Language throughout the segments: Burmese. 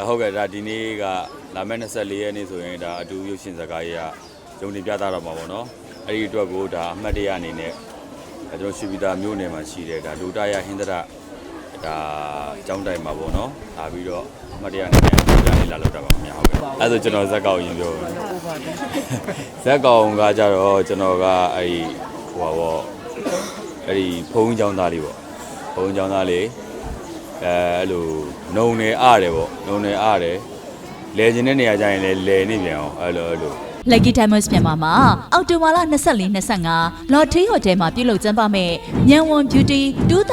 အဟုတ်ကဲ့ဒါဒီနေ့ကလာမယ့်24ရက်နေ့ဆိုရင်ဒါအတူရုပ်ရှင်စကားကြီးကဂျုံတင်ပြသတော့မှာပေါ့နော်အဲ့ဒီအတွက်ကိုဒါအမှတ်တရအနေနဲ့အဲကျွန်တော်ရှိပီတာမြို့နယ်မှာရှိတဲ့ဒါလူတရဟင်္ဒရဒါကျောင်းတိုင်မှာပေါ့နော်လာပြီးတော့အမှတ်တရအနေနဲ့ဒီကနေ့လာလောက်တာပါခင်ဗျာဟုတ်ကဲ့အဲ့ဒါဆိုကျွန်တော်ဇက်ကောင်ရင်ပြောမယ်ဇက်ကောင်ကကြတော့ကျွန်တော်ကအဲ့ဒီဟိုပါပေါ့အဲ့ဒီဖုန်းကျောင်းသားလေးပေါ့ဖုန်းကျောင်းသားလေး အဲအဲ့လိုနှုံနေအားတယ်ပေါ့နှုံနေအားတယ်လဲခြင်းတဲ့နေရာကျရင်လည်းလဲနေပြန်အောင်အဲ့လိုအဲ့လို Lucky Diamonds မြန်မာမှာအောက်တိုဘာလ24 25 Lottery Hotel မှာပြုလုပ်ကျင်းပမဲ့ညံဝန် Beauty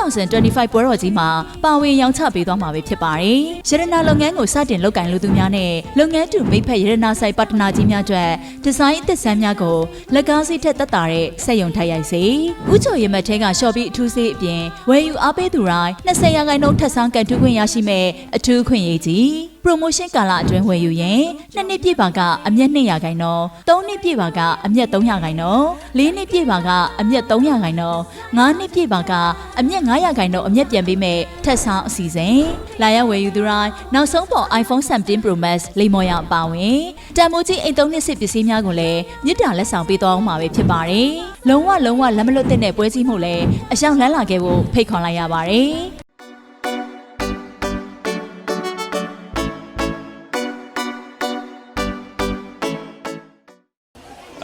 2025ပွဲတော်ကြီးမှာပါဝင်ရောင်းချပေးသွားမှာပဲဖြစ်ပါတယ်။ရတနာလုပ်ငန်းကိုစတင်လုပ်ကိုင်လူသူများနဲ့လုပ်ငန်းတူမိတ်ဖက်ရတနာဆိုင်ပါတနာကြီးများအတွက်ဒီဇိုင်းအသစ်ဆန်းများကိုလက်ကားစီးထက်သက်တာတဲ့စက်ရုံထိုက်ရိုက်စေ။ဥချိုရမတ်ထဲကရှော့ပြီးအထူးစေးအပြင်ဝယ်ယူအားပေးသူတိုင်း20ရာခိုင်နှုန်းထပ်ဆောင်ကန်တူးခွင့်ရရှိမဲ့အထူးခွင့်ရေးကြီး။ promotion ကာလအတွင်းဝယ်ယူရင်နှစ်နှစ်ပြည့်ပါကအမျက်200ခိုင်နှုန်းသုံးနှစ်ပြည့်ပါကအမျက်300ခိုင်နှုန်းလေးနှစ်ပြည့်ပါကအမျက်300ခိုင်နှုန်းငါးနှစ်ပြည့်ပါကအမျက်900ခိုင်နှုန်းအမျက်ပြန်ပေးမဲ့ထက်ဆောင်အစီအစဉ်လာရောက်ဝယ်ယူသူတိုင်းနောက်ဆုံးပေါ် iPhone 17 Pro Max လိမ္မော်ရအပါဝင်တန်မိုးကြီးအိမ်သုံးနှစ်စစ်ပစ္စည်းများကိုလည်းမြစ်တာလက်ဆောင်ပေးသွားအောင်မှာပဲဖြစ်ပါတယ်လုံးဝလုံးဝလက်မလွတ်တဲ့ပွဲကြီးမှုလည်းအရှောင်လန်းလာခဲ့ဖို့ဖိတ်ခေါ်လိုက်ရပါတယ်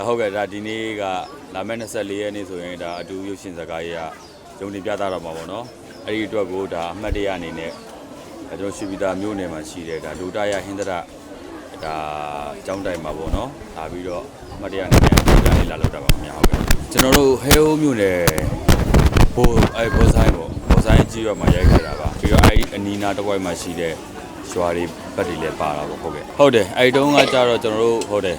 ဟုတ်ကဲ့ဒါဒီနေ့ကလာမယ့်24ရက်နေ့ဆိုရင်ဒါအတူရုပ်ရှင်စကားကြီးကဂျုံတင်ပြသတော့မှာပေါ့နော်အဲ့ဒီအတွက်ကိုဒါအမှတ်တရအနေနဲ့အဲကျွန်တော်ရှိပီတာမြို့နယ်မှာရှိတဲ့ဒါလူတရဟင်္ဒရဒါကျောင်းတိုင်မှာပေါ့နော်လာပြီးတော့အမှတ်တရအနေနဲ့ဒီကနေ့လာလောက်တာပါခင်ဗျာဟုတ်ကဲ့ကျွန်တော်တို့ဟဲအိုးမြို့နယ်ဘိုးအဲဘောဆိုင်ပေါ့ဘောဆိုင်ကြီးရွာမှာရိုက်ခဲ့တာပါပြီးတော့အဲ့ဒီအနီးနားတစ်ဝိုက်မှာရှိတဲ့ရွာတွေဘက်တွေလည်းပါတာပေါ့ဟုတ်ကဲ့ဟုတ်တယ်အဲ့ဒီတုန်းကကြတော့ကျွန်တော်တို့ဟုတ်တယ်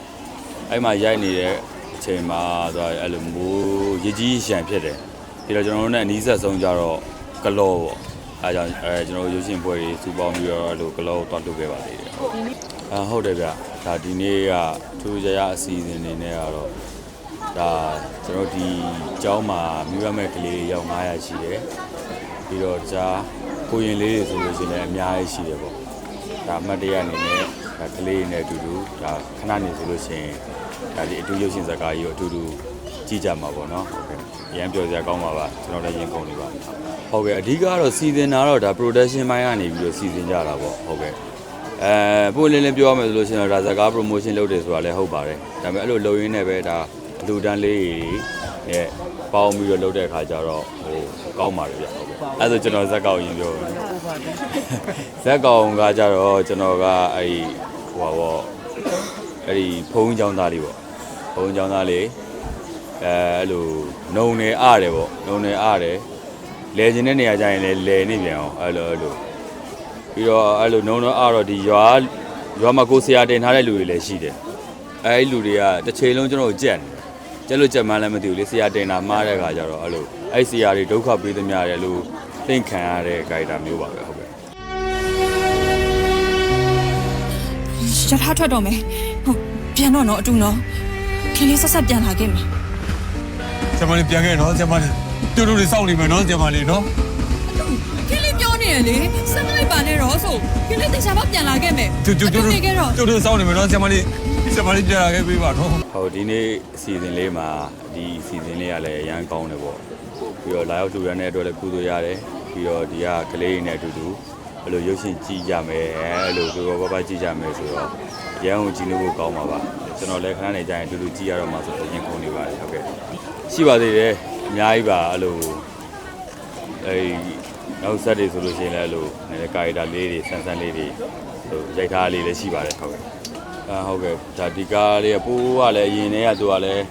အဲ့မှာရိုက်နေတဲ့အချိန်မှာသွားအဲ့လိုမိုးရကြီးရံဖြစ်တယ်ပြီးတော့ကျွန်တော်တို့နဲ့အနီးဆက်ဆုံးကြတော့ကလောပေါ့အဲကြောင့်အဲကျွန်တော်တို့ရုပ်ရှင်ပွဲတွေစူပေါင်းပြီးတော့အဲ့လိုကလောတွားလုပ်ခဲ့ပါသေးတယ်အာဟုတ်တယ်ဗျဒါဒီနေ့ကထူးခြားရအစီအစဉ်နေနဲ့ကတော့ဒါကျွန်တော်ဒီကျောင်းမှာမြို့ရမဲ့ကလေးတွေရောက်900ရှိတယ်ပြီးတော့ဂျာကိုရင်လေးတွေဆိုလို့ရှိရင်လည်းအများကြီးရှိတယ်ပေါ့ဒါအမှတ်တရအနေနဲ့ဒါ ကလေးတွေနဲ့အတူတူဒါခဏနေဆိုလို့ရှိရင်ဒါဒီအတူရုပ်ရှင်ဇာတ်ကားကြီးကိုအတူတူကြည့်ကြမှာပေါ့နော်ဟုတ်ကဲ့အရန်ပြောစရာကောင်းပါပါကျွန်တော်လည်းရင်ကုန်နေပါဟုတ်ကဲ့အဓိကတော့စီစဉ်တာတော့ဒါ production ဘိုင်းကနေပြီးတော့စီစဉ်ကြတာပေါ့ဟုတ်ကဲ့အဲပို့လင်းလင်းပြောရမယ်ဆိုလို့ရှိရင်တော့ဒါဇာတ်ကား promotion လုပ်တယ်ဆိုတာလည်းဟုတ်ပါတယ်ဒါပေမဲ့အဲ့လိုလုပ်ရင်းနဲ့ပဲဒါအလူတန်းလေးတွေနဲ့ပေါင်းပြီးတော့လုပ်တဲ့အခါကျတော့ဟိုကောင်းပါတယ်ဗျဟုတ်ကဲ့အဲ့ဒါဆိုကျွန်တော်ဇက်ကောက်ရင်ပြောမယ်ဇက်ကောင်ကကြတော့ကျွန်တော်ကအဲ့ဒီ ဟိုပါပေါ့အဲ့ဒီဖုန်းကျောင်းသားလေးပေါ့ဖုန်းကျောင်းသားလေးအဲအဲ့လိုနှုံနေအားတယ်ပေါ့နှုံနေအားတယ်လဲခြင်းတဲ့နေရာကျရင်လည်းလဲနေပြန်အောင်အဲ့လိုအဲ့လိုပြီးတော့အဲ့လိုနှုံနေအားတော့ဒီရွာရွာမှာကိုယ်ဆရာတင်ထားတဲ့လူတွေလည်းရှိတယ်အဲ့ဒီလူတွေကတစ်ချိန်လုံးကျွန်တော်ကိုကြက်နေကြက်လို့ကြက်မှန်းလည်းမသိဘူးလေဆရာတင်တာမှားတဲ့ခါကျတော့အဲ့လိုအဲ့ဆရာတွေဒုက္ခပေးသမျှတယ်လို့သိမ့်ခံရတဲ့ဂိုက်တာမျိုးပါပဲ ရထားထွက်တော့မယ်ဟုတ်ပြန်တော့နော်အတူနော်ခင်လေးဆက်ဆက်ပြန်လာခဲ့မယ်ကျမလေးပြန်ခဲ့နော်ကျမလေးတူတူလေးစောင့်နေမယ်နော်ကျမလေးနော်ခင်လေးပြောနေရလေဆက်မလိုက်ပါနဲ့တော့ဆိုခင်လေးတေချာမပြန်လာခဲ့မယ်တူတူတူနေခဲ့တော့တူတူစောင့်နေမယ်နော်ကျမလေးကျမလေးပြန်လာခဲ့ပေးပါနော်ဟိုဒီနေ့အစီအစဉ်လေးမှာဒီအစီအစဉ်လေးကလည်းအရန်ကောင်းတယ်ပေါ့ပြီးတော့လာရောက်လူရတဲ့အတွက်လည်းကုသိုလ်ရတယ်ပြီးတော့ဒီကကလေးတွေနဲ့အတူတူ အဲ့လိုရုပ်ရှင်ကြည့်ကြမယ်အဲ့လိုပြောပြောပပကြည့်ကြမယ်ဆိုတော့ရန်ကိုကြည့်လို့ကောင်းပါပါကျွန်တော်လည်းခဏနေကြရင်အတူတူကြည့်ရတော့မှဆိုတော့ရင်ခုန်နေပါတယ်ဟုတ်ကဲ့ရှိပါသေးတယ်အများကြီးပါအဲ့လိုအဲ့နောက်ဆက်တွေဆိုလို့ရှိရင်လည်းအဲ့လိုနည်းနည်းကာရီတာလေးတွေဆန်းဆန်းလေးတွေဟိုရိုက်ထားလေးလည်းရှိပါတယ်ဟုတ်ကဲ့အာဟုတ်ကဲ့ဒါဒီကားလေးကပိုးကလည်းအရင်တည်းကသူကလည်း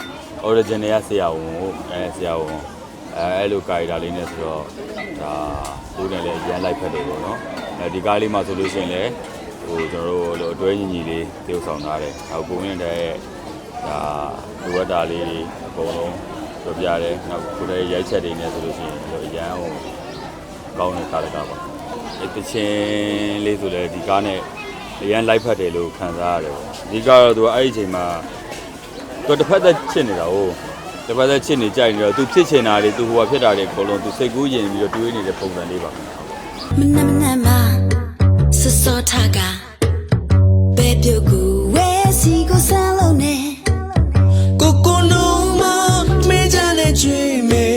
original ကဆရာဝန်ကိုအဲဆရာဝန်အဲအဲ့လိုကာရီတာလေးနဲ့ဆိုတော့ဒါသူနဲ့လည်းရန်လိုက်ဖက်တယ်ပေါ့နော် အဲဒီကားလေးမှာဆိုလို့ရှိရင်လည်းဟိုကျွန်တော်တို့လိုအတွဲညီညီလေးတည်ဆောင်ထားတယ်နောက်ကိုင်းတဲ့ဒါလိုဝတ်တာလေးတွေအကုန်လုံးပြပြတယ်နောက်ကိုယ်ရဲ့ရိုက်ချက်တွေနဲ့ဆိုလို့ရှိရင်ဒီလိုရန်ဟိုကောင်းတဲ့ကားတစ်ကားပါအဲတချင်းလေးဆိုလည်းဒီကားနဲ့အရန်လိုက်ဖတ်တယ်လို့ခံစားရတယ်ပေါ့အဓိကတော့သူကအဲ့ဒီအချိန်မှာသူကတစ်ဖက်သက်ချစ်နေတာဟုတ်တစ်ဖက်သက်ချစ်နေကြိုက်နေတော့သူဖြစ်ချင်တာတွေသူဟိုဟာဖြစ်တာတွေအကုန်လုံးသူစိတ်ကူးရင်ပြီးတော့တွေးနေတဲ့ပုံစံလေးပါ မနက်မနက်မှာစစောထကဘယ်ပြုတ်ကိုဝဲစီကိုဆန်းလုံးနဲ့ကိုကိုနိုမမေးကြနဲ့ကြွေးမေ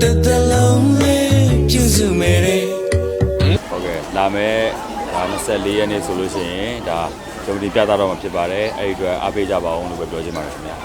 တသက်လုံးလေးပြုစုမေတဲ့ဟုတ်ကဲ့လာမယ်ဒါ24ရက်နေ့ဆိုလို့ရှိရင်ဒါဂျုံတင်ပြသတော့မှာဖြစ်ပါတယ်အဲ့ဒီအတွက်အားပေးကြပါအောင်လို့ပဲပြောချင်ပါတယ်ခင်ဗျာ